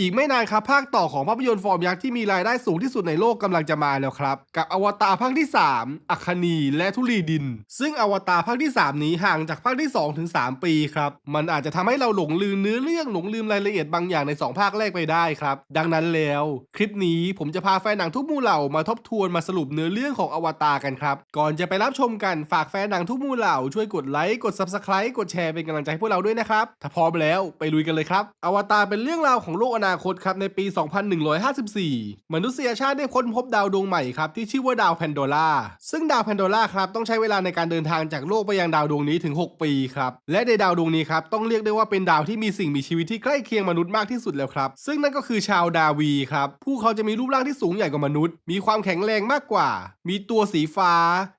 อีกไม่นานครับภาคต่อของภาพยนตร์ฟอร์มยักษ์ที่มีรายได้สูงที่สุดในโลกกำลังจะมาแล้วครับ กับอวตารภาคที่ 3 อัคคณีและทุลีดิน ซึ่งอวตารภาคที่ 3 นี้ห่างจากภาคที่ 2 ถึง 3 ปีครับ มันอาจจะทำให้เราหลงลืมเนื้อเรื่องหลงลืมรายละเอียดบางอย่างใน 2 ภาคแรกไปได้ครับ ดังนั้นแล้ว คลิปนี้ผมจะพาแฟนหนังทุกมู่เหล่ามาทบทวนมาสรุปเนื้อเรื่องของอวตารกันครับก่อนจะไปรับชมกันฝากแฟนหนังทุกมู่เหล่าช่วยกดไลค์กด subscribe กดแชร์เป็นกำลังใจให้พวกเราด้วยนะครับถ้าพร้อมแล้วไปลุยกันเลยครับอวตารเป็นเรื่องราวของโลกอนาคตครับในปี 2154 มนุษยชาติได้ค้นพบดาวดวงใหม่ครับที่ชื่อว่าดาวแพนโดล่าซึ่งดาวแพนโดล่าครับต้องใช้เวลาในการเดินทางจากโลกไปยังดาวดวงนี้ถึง 6 ปีครับและในดาวดวงนี้ครับต้องเรียกได้ว่าเป็นดาวที่มีสิ่งมีชีวิตที่ใกล้เคียงมนุษย์มากที่สุดแล้วครับซึ่งนั่นก็คือชาวดาวีครับผู้เขาจะมีรูปร่างที่สูงใหญ่กว่ามนุษย์ มีความแข็งแรงมากกว่า มีตัวสีฟ้า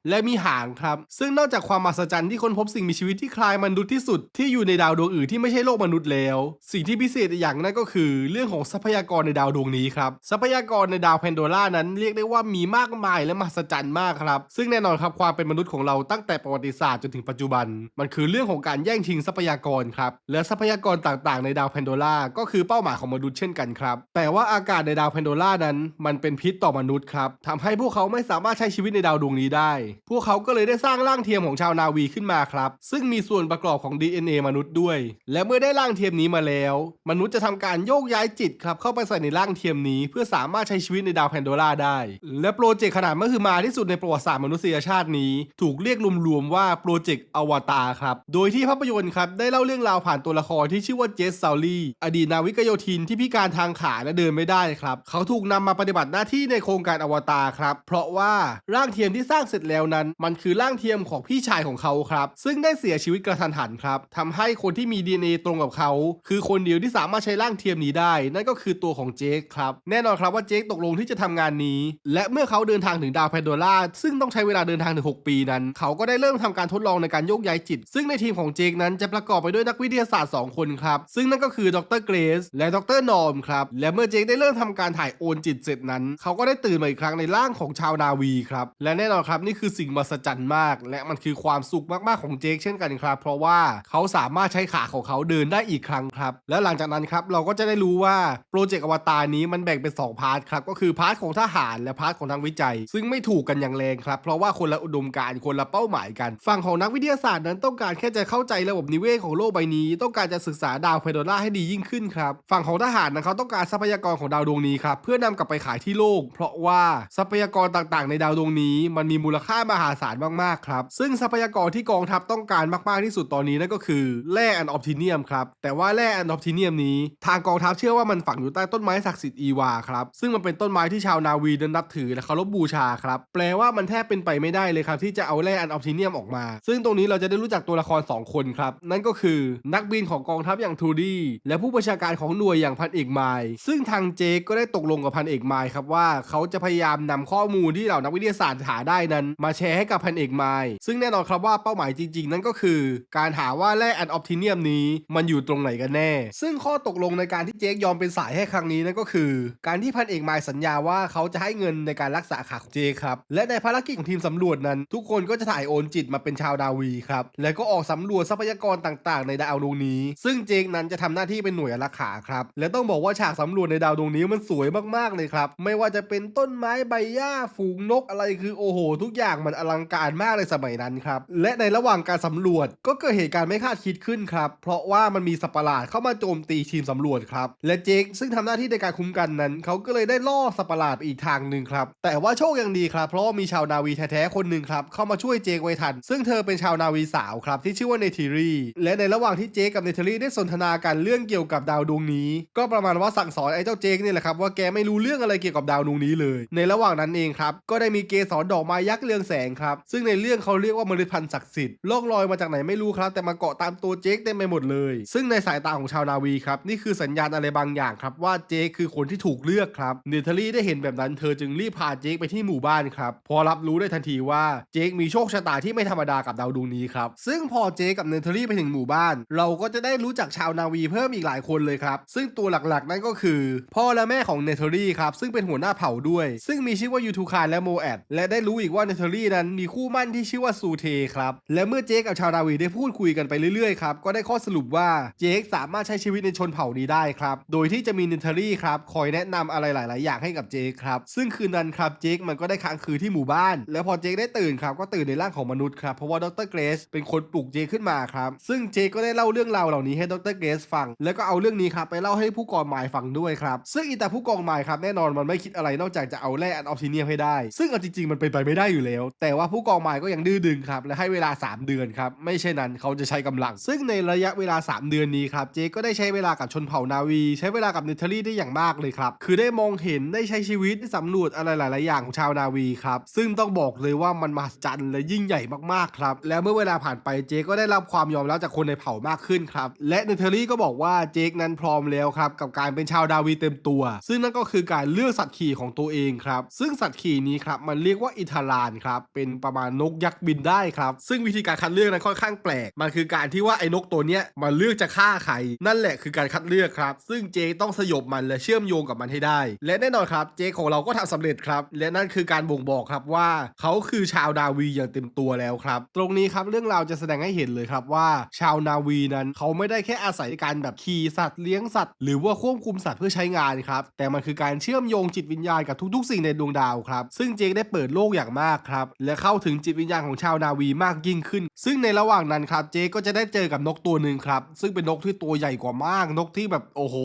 และมีหางครับ ซึ่งนอกจากความมหัศจรรย์ที่ค้นพบสิ่งมีชีวิตที่คล้ายมนุษย์ที่สุดที่อยู่ในดาวดวงอื่นที่ไม่ใช่โลกมนุษย์แล้ว สิ่งที่พิเศษอย่างนั่นก็คือเรื่องของทรัพยากรในดาวดวงนี้ครับทรัพยากรในดาวแพนโดล่านั้นเรียกได้ว่ามีมากมายและมหัศจรรย์มากครับซึ่งแน่นอนครับความเป็นมนุษย์ของเราตั้งแต่ประวัติศาสตร์จนถึงปัจจุบัน มันคือเรื่องของการแย่งชิงทรัพยากรครับและทรัพยากรต่างๆ ในดาวแพนโดล่าก็คือเป้าหมายของมนุษย์เช่นกันครับแต่ว่าอากาศในดาวแพนโดล่านั้น มันเป็นพิษต่อมนุษย์ครับทำให้พวกเขาไม่สามารถใช้ชีวิตในดาวดวงนี้ได้ พวกเขาก็เลยได้สร้างร่างเทียมของชาวนาวีขึ้นมาครับ ซึ่งมีส่วนประกอบของ DNA มนุษย์ด้วย และเมื่อได้ร่างเทียมนี้มาแล้ว มนุษย์จะทำการโยกย้ายายจิตครับเข้าไปใส่ในร่างเทียมนี้ เพื่อสามารถใช้ชีวิตในดาวแพนโดล่าได้ และโปรเจกต์ขนาดมหึมาที่สุดในประวัติศาสตร์มนุษยชาตินี้ ถูกเรียกรวมๆว่าโปรเจกต์อวตารครับ โดยที่ภาพยนตร์ครับได้เล่าเรื่องราวผ่านตัวละครที่ชื่อว่าเจสซาลีอดีตนาวิกโยธินที่พิการทางขาและเดินไม่ได้ครับ เขาถูกนำมาปฏิบัติหน้าที่ในโครงการอวตารครับ เพราะว่าร่างเทียมที่สร้างเสร็จแล้วนั้น มันคือร่างเทียมของพี่ชายของเขาครับ ซึ่งได้เสียชีวิตกระทันหันครับทำให้คนที่มี DNA ตรงกับเขา คือคนเดียวที่สามารถใช้ร่างเทียมนี้ได้นั่นก็คือตัวของเจคครับแน่นอนครับว่าเจคตกลงที่จะทำงานนี้ และเมื่อเขาเดินทางถึงดาวแพนโดล่าซึ่งต้องใช้เวลาเดินทางถึง 6 ปีนั้น เขาก็ได้เริ่มทำการทดลองในการโยกย้ายจิต ซึ่งในทีมของเจคนั้นจะประกอบไปด้วยนักวิทยาศาสตร์ 2 คนครับซึ่งนั่นก็คือดรเกรซและดรนอร์มครับและเมื่อเจคได้เริ่มทำการถ่ายโอนจิตเสร็จนั้น เขาก็ได้ตื่นมาอีกครั้งในร่างของชาวนาวีครับและแน่นอนครับนี่คือสิ่งมหัศจรรย์มาก และมันคือความสุขมากๆของเจคเช่นกันครับ เพราะว่าเขาสามารถใช้ขาของเขาเดินได้อีกครั้งครับและหลังจากนั้นครับเราก็จะได้รู้ว่าโปรเจกต์อวตารนี้มันแบ่งเป็น 2 พาร์ทครับ ก็คือพาร์ทของทหารและพาร์ทของทางวิจัย ซึ่งไม่ถูกกันอย่างแรงครับ เพราะว่าคนละอุดมการณ์คนละเป้าหมายกัน ฝั่งของนักวิทยาศาสตร์นั้นต้องการแค่จะเข้าใจระบบนิเวศของโลกใบนี้ ต้องการจะศึกษาดาวเพโดล่าให้ดียิ่งขึ้นครับ ฝั่งของทหารนั้นเขาต้องการทรัพยากรของดาวดวงนี้ครับ เพื่อนำกลับไปขายที่โลก เพราะว่าทรัพยากรต่างๆ ในดาวดวงนี้ มันมีมูลค่ามหาศาลมากๆครับ ซึ่งทรัพยากรที่กองทัพต้องการมากๆที่สุดตอนนี้นั่นก็คือแร่อันออปติเนียมครับ แต่ว่าแร่อันออปติเนียมนี้ทางกองทัพเชื่อว่ามันฝังอยู่ใต้ต้นไม้ศักดิ์สิทธิ์อีวาครับ ซึ่งมันเป็นต้นไม้ที่ชาวนาวีนั้นนับถือและเคารพบูชาครับ แปลว่ามันแทบเป็นไปไม่ได้เลยครับที่จะเอาแร่อันออปติเนียมออกมา ซึ่งตรงนี้เราจะได้รู้จักตัวละคร 2 คนครับ นั่นก็คือนักบินของกองทัพอย่างทูดี้และผู้บัญชาการของหน่วยอย่างพันเอกไมล์ซึ่งทางเจคก็ได้ตกลงกับพันเอกไมล์ครับว่าเขาจะพยายามนำข้อมูลที่เหล่านักวิทยาศาสตร์หาได้นั้น มาแชร์ให้กับพันเอกไมล์ซึ่งแน่นอนครับว่าเป้าหมายจริง ๆ นั่นก็คือ การหาว่าแร่อันออปติเนียมนี้มันอยู่ตรงไหนกันแน่ ซึ่งข้อตกลงในการที่เจคยอมเป็นสายให้ครั้งนี้นั่นก็คือ การที่พันเอกไมล์สัญญาว่าเขาจะให้เงินในการรักษาขาของเจครับ และในภารกิจของทีมสำรวจนั้น ทุกคนก็จะถ่ายโอนจิตมาเป็นชาวดาวีครับ แล้วก็ออกสำรวจทรัพยากรต่างๆ ในดาวดวงนี้ ซึ่งเจคนั้นจะทำหน้าที่เป็นหน่วยอารักขาครับ และต้องบอกว่าฉากสำรวจในดาวดวงนี้มันสวยมากๆเลยครับ ไม่ว่าจะเป็นต้นไม้ใบหญ้าฝูงนกอะไรคือโอ้โห ทุกอย่างมันอลังการมากเลยสมัยนั้นครับ และในระหว่างการสำรวจก็เกิดเหตุการณ์ไม่คาดคิดขึ้นครับ เพราะว่ามันมีสัตว์ประหลาดเข้ามาโจมตีทีมสำรวจครับและเจคซึ่งทำหน้าที่ในการคุ้มกันนั้น เขาก็เลยได้ล่อสัตว์ประหลาดไปอีกทางหนึ่งครับ แต่ว่าโชคยังดีครับ เพราะว่ามีชาวนาวีแท้ๆคนหนึ่งครับ เข้ามาช่วยเจคไว้ทัน ซึ่งเธอเป็นชาวนาวีสาวครับ ที่ชื่อว่าเนทิรีและในระหว่างที่เจคกับเนทิรีได้สนทนากันเรื่องเกี่ยวกับดาวดวงนี้ ก็ประมาณว่าสั่งสอนไอ้เจ้าเจคนี่ยแหละครับว่าแกไม่รู้เรื่องอะไรเกี่ยวกับดาวดวงนี้เลย ในระหว่างนั้นเองครับก็ได้มีเกสรดอกไม้ยักษ์เรืองแสงครับซึ่งในเรื่องเขาเรียกว่ามล็ดพันธ์ศักดิ์สิทธิ์ล่องลอยมาจากไหนไม่รู้ครับ แต่มาเกาะตามตัวเจคเต็มไปหมดเลย ซึ่งในสายตาของชาวนาวีครับนี่คือสัญญาณอะไรบางอย่างครับว่าเจคคือคนที่ถูกเลือกครับเนเธอรี่ได้เห็นแบบนั้นเธอจึงรีบพาเจคไปที่หมู่บ้านครับพอรับรู้ได้ทันทีว่าเจคมีโชคชะตาที่ไม่ธรรมดากับดาวดวงนี้ครับซึ่งพอเจคกับเนเธอรี่ไปถึงหมู่บ้าน เราก็จะได้รู้จักชาวนาวีเพิ่มอีกหลายคนเลยครับซึ่งตัวหลักๆ นั่นก็คือ พ่อและแม่ของเนเธอรี่ครับซึ่งเป็นหัวหน้าเผ่าด้วย ซึ่งมีชื่อว่ายูทูคารและโมแอดและได้รู้อีกว่าเนเธอรี่นั้นมีคู่มั่นที่ชื่อว่าซูเทครับและเมื่อเจคกับชาวนาวีได้พูดคุยกันไปเรื่อยๆครับก็ได้ข้อสรุปว่าเจคสามารถใช้ชีวิตในชนเผ่านี้ได้ครับโดยที่จะมีนินเทอรี่ครับคอยแนะนำอะไรหลาย ๆ อย่างให้กับเจคครับ ซึ่งคืนนั้นครับเจคมันก็ได้ค้างคืนที่หมู่บ้าน แล้วพอเจคได้ตื่นครับก็ตื่นในร่างของมนุษย์ครับเพราะว่าดรเกรซเป็นคนปลุกเจคขึ้นมาครับซึ่งเจคก็ได้เล่าเรื่องราวเหล่านี้ให้ดรเกรซฟัง แล้วก็เอาเรื่องนี้ครับไปเล่าให้ผู้กองไมล์ฟังด้วยครับซึ่งอีต่ผู้กองไมล์ครับแน่นอนมันไม่คิดอะไรนอกจากจะเอาแร่อันออฟซิเนียมให้ได้ ซึ่งเอาจริง ๆ มันเป็นไปไม่ได้อยู่แล้ว แต่ว่าผู้กองไมล์ก็ยังดื้อดึงครับและให้เวลา 3 เดือนครับไม่เช่นั้นเขาจะใช้กำลัง ซึ่งในระยะเวลา 3 เดือนนี้ครับเจคก็ได้ใช้เวลากับชนเผ่านาวีใช้เวลากับเนเธอรี่ได้อย่างมากเลยครับ คือได้มองเห็นได้ใช้ชีวิตได้สำรวจอะไรหลาย ๆ อย่างของชาวนาวีครับ ซึ่งต้องบอกเลยว่ามันมหัศจรรย์และยิ่งใหญ่มาก ๆ ครับ แล้วเมื่อเวลาผ่านไปเจคก็ได้รับความยอมรับจากคนในเผ่ามากขึ้นครับ และเนเธอรี่ก็บอกว่าเจคนั้นพร้อมแล้วครับกับการเป็นชาวดาวีเต็มตัว ซึ่งนั่นก็คือการเลือกสัตว์ขี่ของตัวเองครับ ซึ่งสัตว์ขี่นี้ครับมันเรียกว่าอิทารานครับเป็นประมาณนกยักษ์บินได้ครับ ซึ่งวิธีการคัดเลือกนั้นค่อนข้างแปลกมันคือการที่ว่าไอ้นกตัวเนี้ยมันเลือกจะฆ่าใครนั่นแหละคือการคัดเลือกครับ ซึ่งเจคต้องสยบมันและเชื่อมโยงกับมันให้ได้ และแน่นอนครับเจคของเราก็ทำสำเร็จครับ และนั่นคือการบ่งบอกครับว่า เขาคือชาวนาวีอย่างเต็มตัวแล้วครับ ตรงนี้ครับเรื่องราวจะแสดงให้เห็นเลยครับว่า ชาวนาวีนั้นเขาไม่ได้แค่อาศัยการแบบขี่สัตว์เลี้ยงสัตว์หรือว่าควบคุมสัตว์เพื่อใช้งานครับแต่มันคือการเชื่อมโยงจิตวิญญาณกับทุกๆ สิ่งในดวงดาวครับซึ่งเจคได้เปิดโลกอย่างมากครับและเข้าถึงจิตวิญญาณของชาวนาวีมากยิ่งขึ้น ซึ่งในระหว่างนั้นครับเจคก็จะได้เจอกับนกตัวหนึ่งครับซึ่งเป็นนกที่ตัวใหญ่กว่ามากนกที่แบบโอ้โห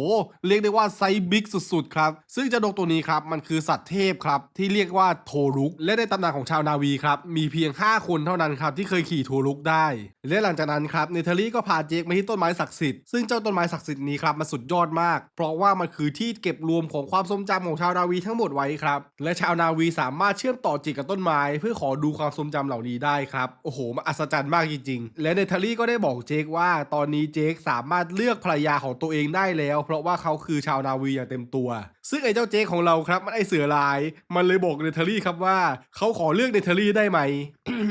เรียกได้ว่าไซส์บิ๊กสุดๆครับ ซึ่งเจ้านกตัวนี้ครับ มันคือสัตว์เทพครับ ที่เรียกว่าโทรุก และในตำนานของชาวนาวีครับ มีเพียง 5 คนเท่านั้นครับ ที่เคยขี่โทรุกได้ และหลังจากนั้นครับเนเธอรี่ก็พาเจคมาที่ต้นไม้ศักดิ์สิทธิ์ซึ่งเจ้าต้นไม้ศักดิ์สิทธิ์นี้ครับมันสุดยอดมาก เพราะว่ามันคือที่เก็บรวมของความทรงจำของชาวนาวีทั้งหมดไว้ครับและชาวนาวีสามารถเชื่อมต่อจิตกับต้นไม้ เพื่อขอดูความทรงจำเหล่านี้ได้ครับโอ้โหมันอัศจรรย์มากจริงๆและเนเธอรี่ก็ได้บอกเจคว่าตอนนี้เจคสามารถเลือกภรรยาของตัวเองได้แล้วเพราะว่าเขาคือชาวนาวีอย่างเต็มตัว ซึ่งไอ้เจ้าเจคของเราครับมันไอเสือลาย มันเลยบอกเนเธอรี่ครับว่าเขาขอเลือกเนเธอรี่ได้ไหม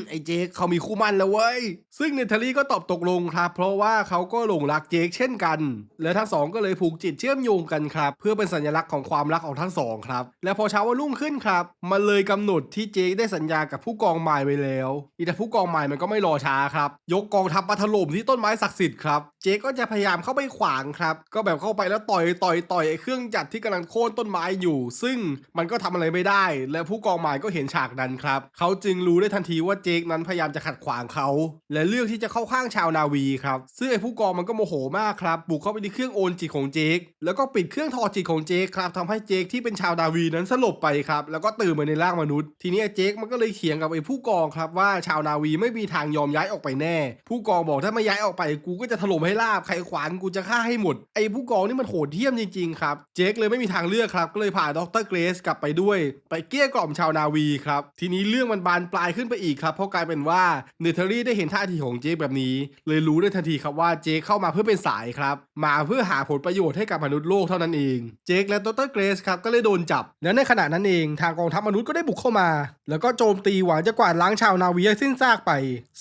ไอ้เจคเขามีคู่มั่นแล้วเว้ย ซึ่งเนเธอรี่ก็ตอบตกลงครับ เพราะว่าเขาก็หลงรักเจคเช่นกัน และทั้งสองก็เลยผูกจิตเชื่อมโยงกันครับ เพื่อเป็นสัญลักษณ์ของความรักของทั้งสองครับ และพอเช้าวันรุ่งขึ้นครับ มันเลยกำหนดที่เจคได้สัญญากับผู้กองไม้ไว้แล้วอีแต่ผู้กองไม้มันก็ไม่รอช้าครับ ยกกองทัพมาถล่มที่ต้นไม้ศักดิ์สิทธิ์ครับ เจคก็จะพยายามเข้าไปขวางครับ ก็แบบเข้าไปแล้วต่อยต่อยต่อยไอ้เครื่องจักรที่กำลังโค่นต้นไม้อยู่ ซึ่งมันก็ทำอะไรไม่ได้ และผู้กองไม้ก็เห็นฉากนั้นครับ เขาจึงรู้ได้ทันทีว่าเจคนั้นพยายามจะขัดขวางเขา และเลือกที่จะเข้าข้างชาวนาวีครับ ซึ่งไอ้ผู้กองมันก็โมโหมากครับ บุกเข้าไปที่เครื่องโอนจิตของเจค แล้วก็ปิดเครื่องถอดจิตของเจคครับทำให้เจคที่เป็นชาวนาวีนั้นสลบไปครับแล้วก็ตื่นมาในร่างมนุษย์ ทีนี้เจคมันก็เลยเถียงกับไอ้ผู้กองครับว่าชาวนาวีไม่มีทางยอมย้ายออกไปแน่ ผู้กองบอกถ้าไม่ย้ายออกไปกูก็จะถล่มให้ราบใครขวางกูจะฆ่าให้หมดไอ้ผู้กองนี่มันโหดเหี้ยมจริงๆครับเจคเลยไม่มีทางเลือกครับ ก็เลยพาดรเกรซกลับไปด้วย ไปเกลี้ยกล่อมชาวนาวีครับ ทีนี้เรื่องมันบานปลายขึ้นไปอีกครับเพราะกลายเป็นว่าเนเธอรี่ได้เห็นท่าทีของเจคแบบนี้ เลยรู้ได้ทันทีครับว่าเจคเข้ามาเพื่อเป็นสายครับ มาเพื่อหาผลประโยชน์ให้กับมนุษย์โลกเท่านั้นเอง เจคและดรเกรซครับก็เลยโดนจับ และในขณะนั้นเองทางกองทัพมนุษย์ก็ได้บุกเข้ามา แล้วก็โจมตีหวังจะกวาดล้างชาวนาวีให้สิ้นซากไป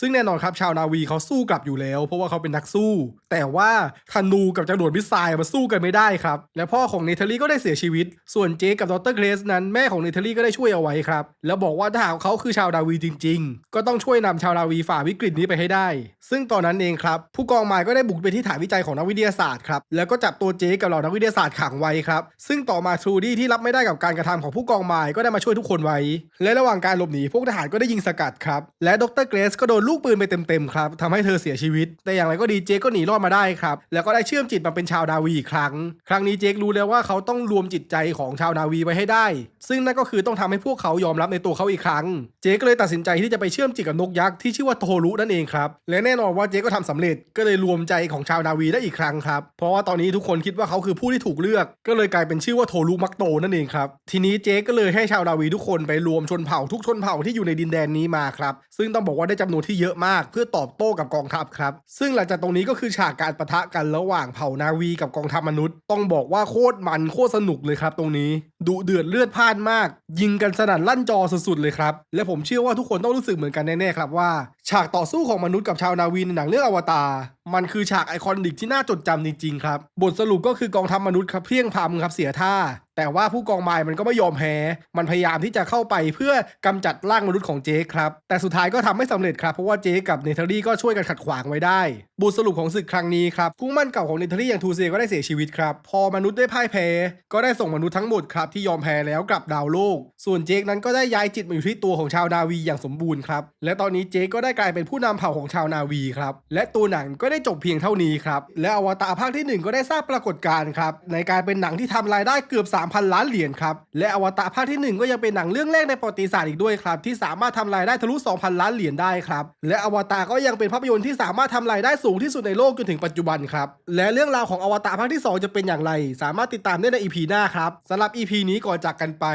ซึ่งแน่นอนครับชาวนาวีเขาสู้กลับอยู่แล้ว เพราะว่าเขาเป็นนักสู้ แต่ว่าธนูกับจรวดมิสไซล์มาสู้กันไม่ได้ครับ และพ่อของเนเธอรี่ก็ได้เสียชีวิต ส่วนเจคกับดรเกรซนั้นแม่ของเนเธอรี่ก็ได้ช่วยเอาไว้ครับ แล้วบอกว่าถ้าหากเขาคือชาวนาวีจริง ๆ ก็ต้องช่วยนำชาวนาวีฝ่าวิกฤตนี้ไปให้ได้ ซึ่งตอนนั้นเองครับ ผู้กองมายก็ได้บุกไปที่ฐานวิจัยของนักวิทยาศาสตร์ครับแล้วก็จับตัวเจคกับเหล่านักวิทยาศาสตร์ขังไว้ครับซึ่งต่อมาทรูดี้ที่รับไม่ได้กับการกระทำของผู้กองมายก็ได้มาช่วยทุกคนไว้ และระหว่างการหลบหนีพวกทหารก็ได้ยิงสกัดครับและดรเกรซก็โดนลูกปืนไปเต็มๆครับทำให้เธอเสียชีวิต แต่อย่างไรก็ดีเจก็หนีรอดมาได้ครับแล้วก็ได้เชื่อมจิตมาเป็นชาวดาวีอีกครั้ง ครั้งนี้เจครู้แล้วว่าเขาต้องรวมจิตใจของชาวนาวีไว้ให้ได้ ซึ่งนั่นก็คือต้องทำให้พวกเขายอมรับในตัวเขาอีกครั้ง เจคก็เลยตัดสินใจที่จะไปเชื่อมจิตกับนกยักษ์ที่ชื่อว่าโทรุนั่นเองครับ และแน่นอนว่าเจคก็ทำสำเร็จก็เลยรวมใจของชาวนาวีได้อีกครั้งครับ เพราะว่าตอนนี้ทุกคนคิดว่าเขาคือผู้ที่ถูกเลือก ก็เลยกลายเป็นชื่อว่าโทรุมักโตนั่นเองครับ ทีนี้เจคก็เลยให้ชาวนาวีทุกคนไปรวมชนเผ่าทุกชนเผ่าที่อยู่ในดินแดนนี้มาครับ ซึ่งต้องบอกว่าได้จำนวนที่เยอะมาก เพื่อตอบโต้กับกองทัพครับ ซึ่งหลังจากตรงนี้ก็คือฉากการปะทะกันระหว่างเผ่านาวีกับกองทัพมนุษย์ ต้องบอกว่าโคตรมันโคตรสนุกเลยครับตรงนี้ดุเดือดเลือดพล่านมาก ยิงกันสนั่นลั่นจอสุดๆเลยครับและผมเชื่อว่าทุกคนต้องรู้สึกเหมือนกันแน่ๆครับว่า ฉากต่อสู้ของมนุษย์กับชาวนาวีในหนังเรื่องอวตารมันคือฉากไอคอนิกที่น่าจดจำจริงๆครับ บทสรุปก็คือกองทัพมนุษย์ครับเพียงพรำครับเสียท่า แต่ว่าผู้กองไม้มันก็ไม่ยอมแพ้มันพยายามที่จะเข้าไปเพื่อกำจัดร่างมนุษย์ของเจคครับ แต่สุดท้ายก็ทำไม่สำเร็จครับ เพราะว่าเจคกับเนเธอรี่ก็ช่วยกันขัดขวางไว้ได้ บทสรุปของศึกครั้งนี้ครับคู่มั่นเก่าของเนเธอรี่อย่างทูเซก็ได้เสียชีวิตครับพอมนุษย์ได้พ่ายแพ้ ก็ได้ส่งมนุษย์ทั้งหมดครับที่ยอมแพ้แล้วกลับดาวโลก ส่วนเจคนั้นก็ได้ย้ายจิตมาอยู่ที่ตัวของชาวนาวีอย่างสมบูรณ์ครับและตอนนี้เจคก็ได้กลายเป็นผู้นำเผ่าของชาวนาวีครับ และตัวหนังก็ได้จบเพียงเท่านี้ครับ และอวตารภาคที่หนึ่งก็ได้สร้างปรากฏการณ์ครับในการเป็นหนังที่ทำรายได้เกือบ 3,000 ล้านเหรียญครับ และอวตารภาคที่หนึ่งก็ยังเป็นหนังเรื่องแรกในประวัติศาสตร์อีกด้วยครับ ที่สามารถทำรายได้ทะลุ 2,000 ล้านเหรียญได้ครับ และอวตารก็ยังเป็นภาพยนตร์ที่สามารถทำรายได้สูงที่สุดในโลกจนถึงปัจจุบันครับ และเรื่องราวของอวตารภาคที่ 2 จะเป็นอย่างไร สามารถติดตามได้ใน EP หน้าครับสำหรับ EP นี้ก่อนจากกันไป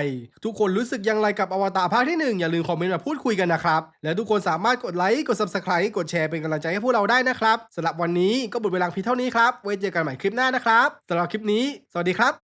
ทุกคนรู้สึกอย่างไรกับอวตารภาคที่หนึ่งอย่าลืมคอมเมนต์มาพูดคุยกันนะครับและทุกคนสามารถกดไลค์กด subscribe กดแชร์เป็นกำลังใจให้พวกเราได้นะครับสำหรับวันนี้ก็หมดเวลาเพียงเท่านี้ครับไว้เจอกันใหม่คลิปหน้านะครับสำหรับคลิปนี้ สวัสดีครับ